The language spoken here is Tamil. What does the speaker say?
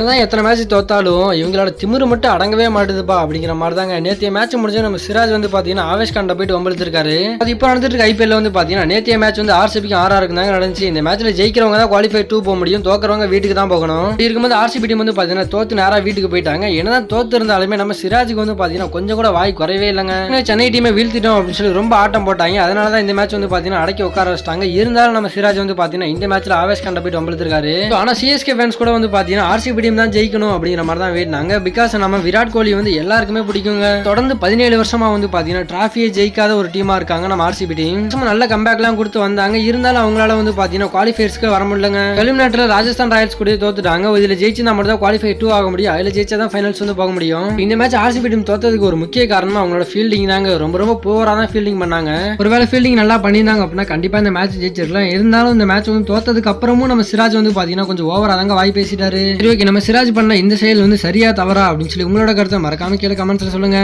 என்னதான் எத்தனை மேட்ச் தோத்தாலும் இவங்களோட திமிரு மட்டும் அடங்கவே மாட்டுதுப்பா அப்படிங்கிற மாதிரி தாங்க நேத்திய மேட்ச் முடிஞ்சு நம்ம சிராஜ் வந்து பாத்தீங்கன்னா ஆவேஷ் காண்ட போயிட்டு வம்பிழுத்திருக்காரு அது இப்போ நடந்துட்டு இருக்க ஐபிஎல் வந்து பாத்தீங்கன்னா நேத்திய மேட்ச் வந்து ஆர்சிபிக்கு ஆறா இருந்தாங்க நடந்துச்சு. இந்த மேட்ச்ல ஜெயிக்கிறவங்க தான் குவாலிஃபை டூ போக முடியும். தோக்கிறவங்க வீட்டுக்கு தான் போகணும். இப்படி இருக்கும்போது ஆர்சிபி டீம் வந்து பாத்தீங்கன்னா தோத்து நேரா வீட்டுக்கு போயிட்டாங்க. என்னதான் தோத்து இருந்தாலுமே நம்ம சிராஜுக்கு வந்து பாத்தீங்கன்னா கொஞ்சம் கூட வாய் குறையவே இல்லைங்க. சென்னை டீமை வீழ்த்திட்டோம் அப்படின்னு சொல்லி ரொம்ப ஆட்டம் போட்டாங்க. அதனால தான் இந்த மேட்ச் வந்து பாத்தீங்கன்னா அடக்கி உட்கார வச்சிட்டாங்க. இருந்தாலும் நம்ம சிராஜ் வந்து பாத்தீங்கன்னா இந்த மேட்ச்ல ஆவேஷ் கண்ட போயிட்டு வம்பிழுத்திருக்காரு ஆனா சிஎஸ்கே ஃபேன்ஸ் கூட வந்து பாத்தீங்கன்னா ஆர்சிபி டீம் தான் ஜெயிக்கணும் அப்படிங்கிற மாதிரி தான் வேடினாங்க பிகாஸ் நம்ம விராட் கோலி வந்து எல்லாருக்குமே பிடிக்குங்க. தொடர்ந்து பதினேழு வருஷமா வந்து பாத்தீங்கன்னா டிராஃபியை ஜெயிக்காத ஒரு டீமா இருக்காங்க நம்ம ஆர்சிபி டீம் சும்மா நல்ல கம்பேக்லாம் கொடுத்து வந்தாங்க. இருந்தாலும் அவங்களால வந்து பாத்தீங்கன்னா குவாலிஃபயர்ஸ்க்கு வர முடியலங்க. வெளிநாட்டுல ராஜஸ்தான் ராயல்ஸ் கூட தோத்துட்டாங்க. இதுல ஜெயிச்சிருந்தா மட்டும் தான் குவாலிஃபை டூ ஆக முடியும். அதுல ஜெயிச்சா தான் ஃபைனல்ஸ் வந்து போக முடியும். இந்த மேட்ச் ஆர்சிபி டீம் தோத்ததுக்கு ஒரு முக்கிய காரணம் அவங்களோட ஃபீல்டிங் தாங்க. ரொம்ப ரொம்ப போரா தான் ஃபீல்டிங் பண்ணாங்க. ஒருவேளை ஃபீல்டிங் நல்லா பண்ணியிருந்தாங்க அப்படின்னா கண்டிப்பா இந்த மேட்ச் ஜெயிச்சிருக்கலாம் இருந்தாலும் இந்த மேட்ச் வந்து தோத்ததுக்கு அப்புறமும் நம்ம சிராஜ் வந்து பாத்தீங்கன்னா கொஞ்சம் ஓவரா தாங்க வாய் பேசிட்டாரு. சரி ஓகே நம்ம சிராஜ் பண்ண இந்த செயல் வந்து சரியா தவறா அப்படின்னு சொல்லி உங்களோட கருத்தை மறக்காம கீழே கமெண்ட்ஸ்ல சொல்லுங்க.